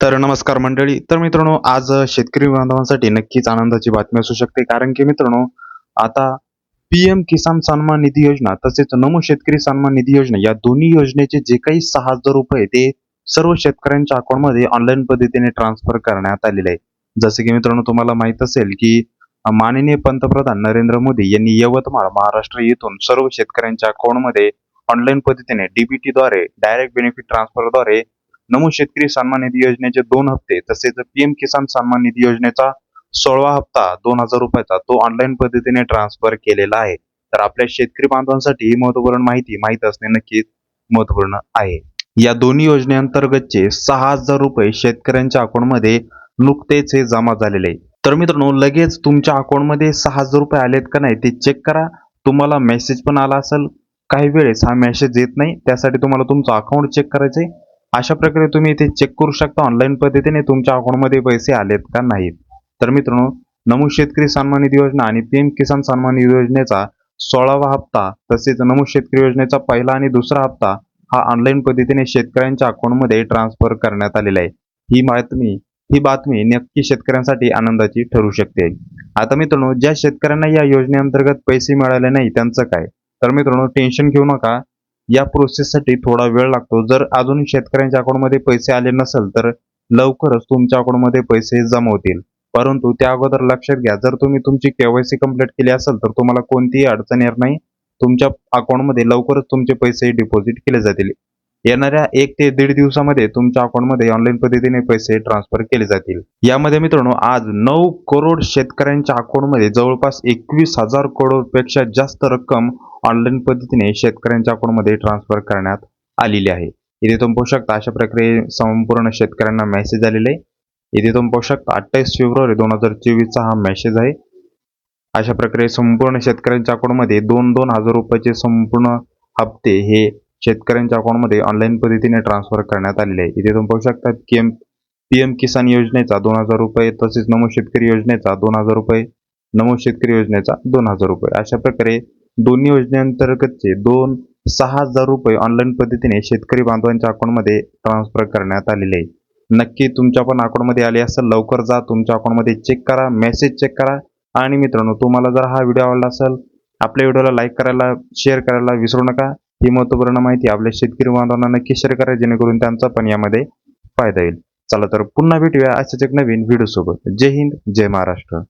तर नमस्कार मंडळी. तर मित्रांनो आज शेतकरी बांधवांसाठी नक्कीच आनंदाची बातमी असू शकते. कारण की मित्रांनो आता पीएम किसान सन्मान निधी योजना तसेच नमो शेतकरी सन्मान निधी योजना या दोन्ही योजनेचे जे काही सहा हजार रुपये ते सर्व शेतकऱ्यांच्या अकाउंटमध्ये ऑनलाईन पद्धतीने ट्रान्सफर करण्यात आलेले आहे. जसे की मित्रांनो तुम्हाला माहीत असेल की माननीय पंतप्रधान नरेंद्र मोदी यांनी यवतमाळ महाराष्ट्र येथून सर्व शेतकऱ्यांच्या अकाउंटमध्ये ऑनलाईन पद्धतीने डीबीटी द्वारे डायरेक्ट बेनिफिट ट्रान्सफरद्वारे नमो शेतकरी सन्मान निधी योजनेचे दोन हप्ते तसेच पीएम किसान सन्मान निधी योजनेचा सोळवा हप्ता दोन हजार रुपयाचा तो ऑनलाईन पद्धतीने ट्रान्सफर केलेला आहे. तर आपल्या शेतकरी बांधवांसाठी ही महत्त्वपूर्ण माहिती माहीत असणे नक्कीच महत्त्वपूर्ण आहे. या दोन्ही योजनेअंतर्गतचे सहा हजार रुपये शेतकऱ्यांच्या अकाउंटमध्ये नुकतेच हे जमा झालेले आहे. तर मित्रांनो लगेच तुमच्या अकाउंटमध्ये सहा हजार रुपये आलेत का नाही ते चेक करा. तुम्हाला मेसेज पण आला असेल. काही वेळेस हा मेसेज येत नाही. त्यासाठी तुम्हाला तुमचं अकाउंट चेक करायचंय. अशा प्रकारे तुम्ही इथे चेक करू शकता ऑनलाईन पद्धतीने तुमच्या अकाउंटमध्ये पैसे आलेत का नाहीत. तर मित्रांनो नमो शेतकरी सन्मान निधी योजना आणि पीएम किसान सन्मान निधी योजनेचा सोळावा हप्ता तसेच नमो शेतकरी योजनेचा पहिला आणि दुसरा हप्ता हा ऑनलाईन पद्धतीने शेतकऱ्यांच्या अकाउंटमध्ये ट्रान्सफर करण्यात आलेला आहे. ही बातमी ही बातमी नक्की शेतकऱ्यांसाठी आनंदाची ठरू शकते. आता मित्रांनो ज्या शेतकऱ्यांना या योजनेअंतर्गत पैसे मिळाले नाही त्यांचं काय? तर मित्रांनो टेन्शन घेऊ नका. या प्रोसेससाठी थोडा वेळ लागतो. जर अजून शेतकऱ्यांच्या अकाउंटमध्ये पैसे आले नसेल तर लवकरच तुमच्या अकाउंटमध्ये पैसे जमा होतील. परंतु त्या अगोदर लक्षात घ्या जर तुम्ही तुमची केवायसी कंप्लीट केली असेल तर तुम्हाला कोणतीही अडचण येणार नाही. तुमच्या अकाउंटमध्ये लवकरच तुमचे पैसे डिपॉझिट केले जातील. येणाऱ्या एक ते दीड दिवसामध्ये तुमच्या अकाउंटमध्ये ऑनलाईन पद्धतीने पैसे ट्रान्सफर केले जातील. यामध्ये मित्रांनो आज नऊ करोड शेतकऱ्यांच्या अकाउंटमध्ये जवळपास एकवीस हजार करोडपेक्षा जास्त रक्कम ऑनलाईन पद्धतीने शेतकऱ्यांच्या अकाउंटमध्ये ट्रान्सफर करण्यात आलेली आहे. इथे तुम्ही पाहू शकता अशा प्रकारे संपूर्ण शेतकऱ्यांना मेसेज आलेले आहे. इथे तुम्ही पाहू शकता अठ्ठावीस फेब्रुवारी दोन हजार चोवीसचा हा मेसेज आहे. अशा प्रकारे संपूर्ण शेतकऱ्यांच्या अकाउंटमध्ये दोन दोन हजार रुपयाचे संपूर्ण हप्ते हे शेतकऱ्यांच्या अकाउंटमध्ये ऑनलाईन पद्धतीने ट्रान्सफर करण्यात आलेले आहे. इथे तुम्ही पाहू शकता की एम पी एम किसान योजनेचा दोन हजार रुपये तसेच नमो शेतकरी योजनेचा दोन हजार रुपये नमो शेतकरी योजनेचा दोन हजार रुपये. अशा प्रकारे दोन्ही योजनेअंतर्गतचे दोन सहा हजार रुपये ऑनलाईन पद्धतीने शेतकरी बांधवांच्या अकाउंटमध्ये ट्रान्सफर करण्यात आलेले आहे नक्की तुमच्या पण अकाउंटमध्ये आले असेल लवकर जा. तुमच्या अकाउंटमध्ये चेक करा मेसेज चेक करा. आणि मित्रांनो तुम्हाला जर हा व्हिडिओ आवडला असेल आपल्या व्हिडिओला लाईक करायला शेअर करायला विसरू नका. ही महत्त्वपूर्ण माहिती आपल्या शेतकरी बांधवांना नक्की शेअर करा जेणेकरून त्यांचा पण यामध्ये फायदा येईल चला तर पुन्हा भेटूया अशाच एक नवीन व्हिडिओसोबत जय हिंद जय महाराष्ट्र.